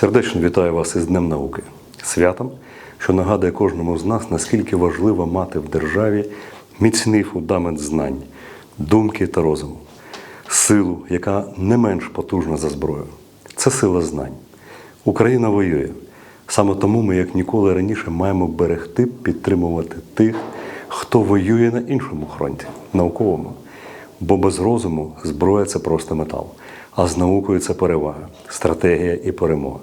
Сердечно вітаю вас із Днем науки, святом, що нагадує кожному з нас, наскільки важливо мати в державі міцний фундамент знань, думки та розуму, силу, яка не менш потужна за зброю. Це сила знань. Україна воює. Саме тому ми, як ніколи раніше, маємо берегти, підтримувати тих, хто воює на іншому фронті, науковому. Бо без розуму зброя це просто метал, а з наукою це перевага, стратегія і перемога.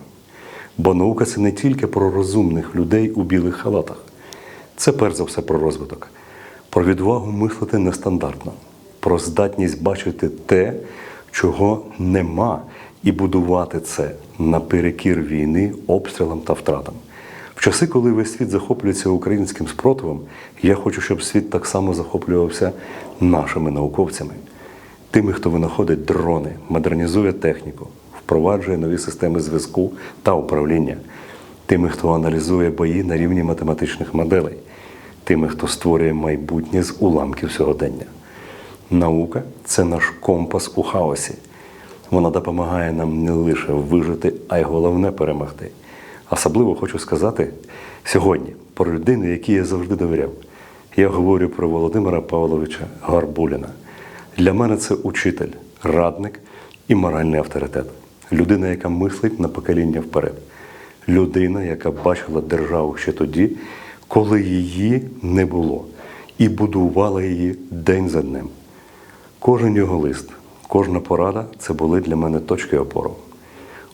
Бо наука це не тільки про розумних людей у білих халатах, це перш за все про розвиток, про відвагу мислити нестандартно, про здатність бачити те, чого нема, і будувати це наперекір війни, обстрілам та втратам. Часи, коли весь світ захоплюється українським спротивом, я хочу, щоб світ так само захоплювався нашими науковцями, тими, хто винаходить дрони, модернізує техніку, впроваджує нові системи зв'язку та управління, тими, хто аналізує бої на рівні математичних моделей, тими, хто створює майбутнє з уламків сьогодення. Наука це наш компас у хаосі. Вона допомагає нам не лише вижити, а й головне перемогти. Особливо хочу сказати сьогодні про людину, якій я завжди довіряв. Я говорю про Володимира Павловича Гарбуліна. Для мене це учитель, радник і моральний авторитет. Людина, яка мислить на покоління вперед. Людина, яка бачила державу ще тоді, коли її не було, і будувала її день за днем. Кожен його лист, кожна порада це були для мене точки опору.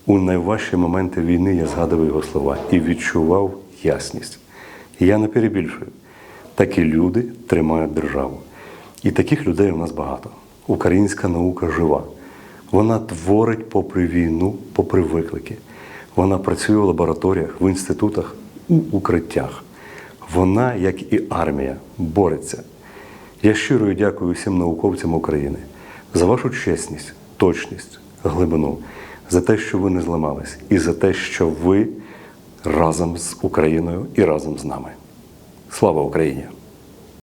У найважчі моменти війни я згадував його слова і відчував ясність. Я не перебільшую. Такі люди тримають державу. І таких людей у нас багато. Українська наука жива. Вона творить попри війну, попри виклики. Вона працює в лабораторіях, в інститутах, у укриттях. Вона, як і армія, бореться. Я щиро дякую всім науковцям України за вашу чесність, точність, глибину, за те, що ви не зламались, і за те, що ви разом з Україною і разом з нами. Слава Україні!